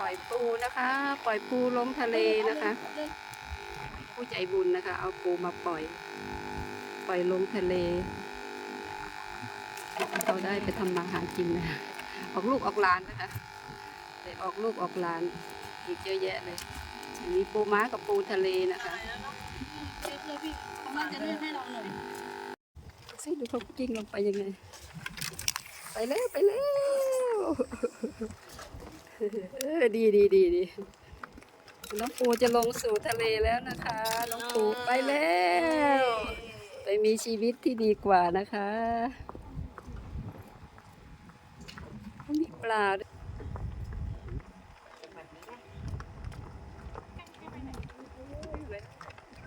ปล่อยปูนะคะ ปล่อยปูลงทะเลนะคะ ผู้ใจบุญนะคะ เอาปูมาปล่อย ปล่อยลงทะเลเราได้ไปทำมาหากินนะคะออกลูกออกหลานนะคะได้ออกลูกออกหลานอีกเยอะแยะเลยอันนี้ปูม้ากับปูทะเลนะคะเช็คเลยพี่กำลังจะเลื่อนให้เราหน่อยซิดูเขากิ้งลงไปยังไงไป แล้วไปแล้วเออดีดีดีดีน้องปูจะลงสู่ทะเลแล้วนะคะ น้องปูไปแล้ว ไปมีชีวิตที่ดีกว่านะคะมีปลา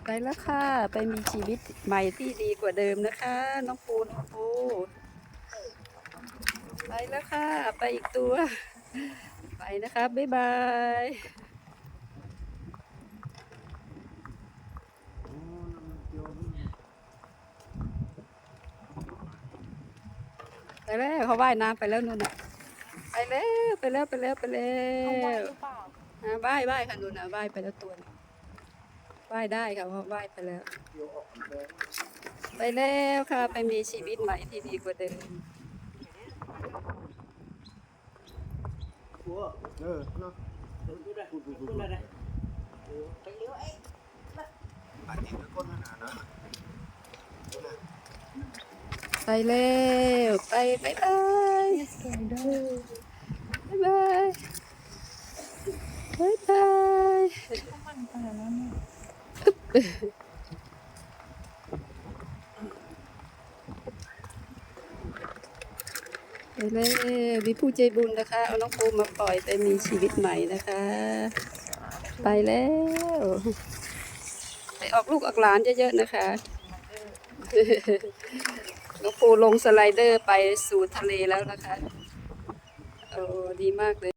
ไปแล้วค่ะ ไปมีชีวิตใหม่ที่ดีกว่าเดิมนะคะ น้องปูน้องปู ไปแล้วค่ะ ไปอีกตัว ไปนะคะบ๊ายบายไปแล้วเขาว่ายน้ำไปแล้วนู่นน่ะไปแล้วไปแล้วไปแล้วไปแล้เอาไว้วหรือเปล่าอ่าว่ายว่ายค่ะนู่นน่ะว่ายไปแล้วตัวหนึงว่ายได้ค่ะเพราะว่ายไปแล้ว ไปแล้วค่ะไปมีชีวิตใหม่ที่ดีกว่าเดิม เออเนาะอันนี้ก็ก้นหนาเนะไปแล้วไปไปไปไปไปไปไปมันไปแล้วเนี่ย ไปเลยวิผู้ใจบุญนะคะ เอาน้องปูมาปล่อยไปมีชีวิตใหม่นะคะ ไปแล้ว ไปออกลูกออกหลานเยอะๆนะคะน้องปูลงสไลเดอร์ไปสู่ทะเลแล้วนะคะ โอ้ดีมากเลย